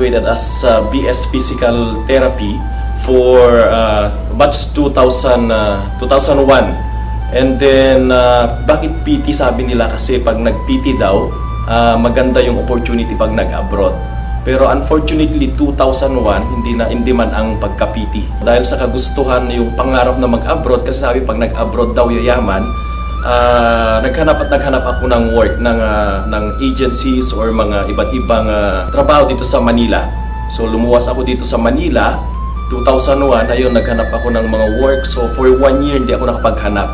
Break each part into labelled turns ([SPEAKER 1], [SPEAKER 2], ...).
[SPEAKER 1] Graduated as uh, BS Physical Therapy for uh, batch 2000, uh, 2001. And then, uh, bakit PT sabi nila? Kasi pag nag-PT daw, uh, maganda yung opportunity pag nag-abroad. Pero unfortunately, 2001, hindi na hindi man ang pagka-PT. Dahil sa kagustuhan yung pangarap na mag-abroad, kasi sabi pag nag-abroad daw yayaman, Ah, naghanap at naghanap ako ng work ng ah, ng agencies or mga iba't ibang ah, trabaho dito sa Manila. So lumuwas ako dito sa Manila 2001 ayun naghanap ako ng mga work. So for one year hindi ako nakapaghanap.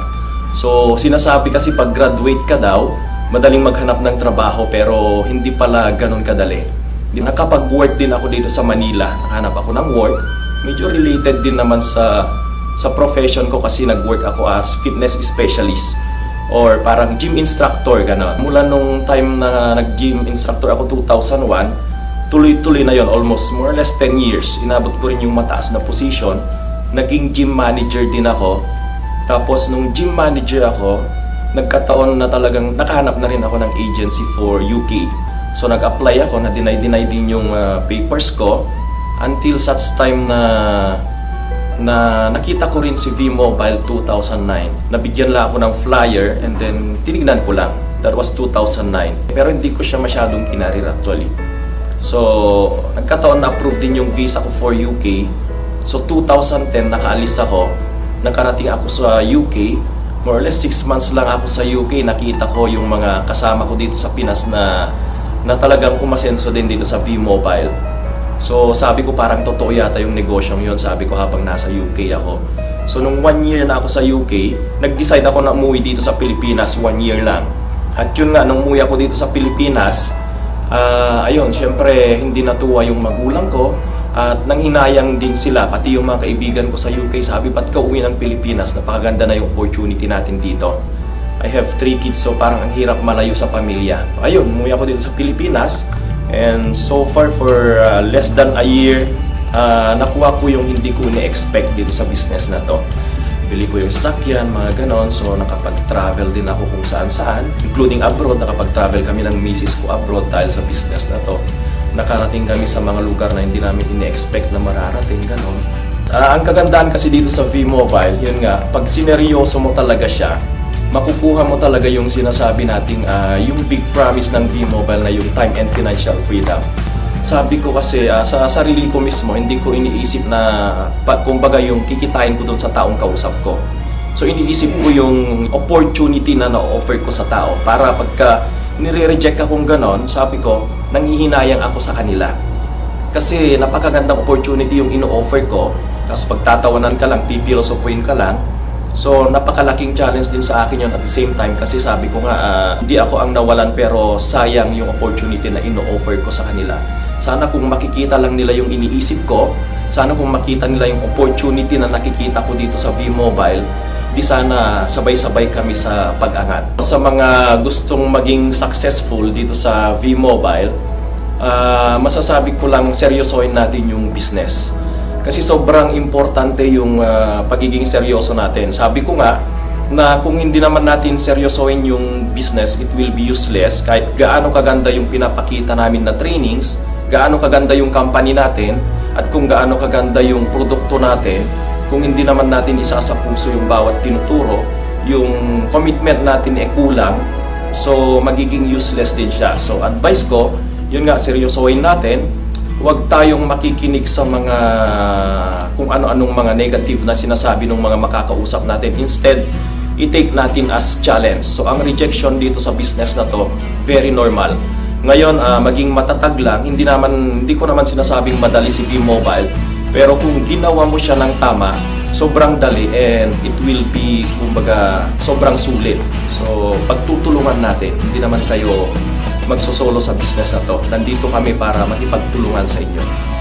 [SPEAKER 1] So sinasabi kasi pag graduate ka daw, madaling maghanap ng trabaho pero hindi pala ganun kadali. Nakapag-work din ako dito sa Manila. Nakahanap ako ng work. Medyo related din naman sa sa profession ko kasi nag-work ako as fitness specialist or parang gym instructor gano'n. Mula nung time na nag-gym instructor ako 2001, tuloy-tuloy na yon almost more or less 10 years. Inabot ko rin yung mataas na position. Naging gym manager din ako. Tapos nung gym manager ako, nagkataon na talagang nakahanap na rin ako ng agency for UK. So nag-apply ako, na deny-deny din yung uh, papers ko until such time na na nakita ko rin si V-Mobile 2009. Nabigyan lang ako ng flyer and then tinignan ko lang. That was 2009. Pero hindi ko siya masyadong kinarir actually. So, nagkataon na approve din yung visa ko for UK. So, 2010 nakaalis ako. Nakarating ako sa UK. More or less 6 months lang ako sa UK. Nakita ko yung mga kasama ko dito sa Pinas na na talagang umasenso din dito sa V-Mobile. So sabi ko parang totoo yata yung negosyong yun, sabi ko habang nasa UK ako. So nung one year na ako sa UK, nag-decide ako na umuwi dito sa Pilipinas, one year lang. At yun nga, nung umuwi ako dito sa Pilipinas, ah ayun, syempre hindi natuwa yung magulang ko at nanghinayang din sila, pati yung mga kaibigan ko sa UK, sabi, ba't ka uwi ng Pilipinas? Napakaganda na yung opportunity natin dito. I have three kids, so parang ang hirap malayo sa pamilya. Ayun, umuwi ako dito sa Pilipinas. And so far for uh, less than a year, uh, nakuha ko yung hindi ko ni-expect dito sa business na to. Bili ko yung sasakyan, mga ganon. So nakapag-travel din ako kung saan-saan, including abroad. Nakapag-travel kami ng misis ko abroad dahil sa business na to. Nakarating kami sa mga lugar na hindi namin ini-expect na mararating, ganon. Ah, ang kagandahan kasi dito sa V-Mobile, yun nga, pag sineryoso mo talaga siya, makukuha mo talaga yung sinasabi nating ah, yung big promise ng V-Mobile na yung time and financial freedom. Sabi ko kasi ah, sa sarili ko mismo, hindi ko iniisip na pa, kumbaga yung kikitain ko doon sa taong kausap ko. So iniisip ko yung opportunity na na-offer ko sa tao para pagka nire-reject akong ganon, sabi ko, nanghihinayang ako sa kanila. Kasi napakagandang opportunity yung ino-offer ko. Tapos pagtatawanan ka lang, pipilosopuin ka lang. So napakalaking challenge din sa akin yun at the same time kasi sabi ko nga ah, hindi ako ang nawalan pero sayang yung opportunity na ino-offer ko sa kanila. Sana kung makikita lang nila yung iniisip ko, sana kung makita nila yung opportunity na nakikita ko dito sa V-Mobile, di sana sabay-sabay kami sa pag-angat. Sa mga gustong maging successful dito sa V-Mobile, ah, masasabi ko lang seryosohin natin yung business. Kasi sobrang importante yung ah, pagiging seryoso natin. Sabi ko nga, na kung hindi naman natin seryosohin yung business, it will be useless. Kahit gaano kaganda yung pinapakita namin na trainings, gaano kaganda yung company natin, at kung gaano kaganda yung produkto natin, kung hindi naman natin isa sa puso yung bawat tinuturo, yung commitment natin ay kulang, so magiging useless din siya. So advice ko, yun nga, seryosohin natin, huwag tayong makikinig sa mga kung ano-anong mga negative na sinasabi ng mga makakausap natin. Instead, i-take natin as challenge. So ang rejection dito sa business na to, very normal. Ngayon, ah, maging matatag lang, hindi naman hindi ko naman sinasabing madali si V-Mobile, pero kung ginawa mo siya ng tama, sobrang dali and it will be kumbaga sobrang sulit. So pagtutulungan natin, hindi naman kayo magsosolo sa business na to. Nandito kami para makipagtulungan sa inyo.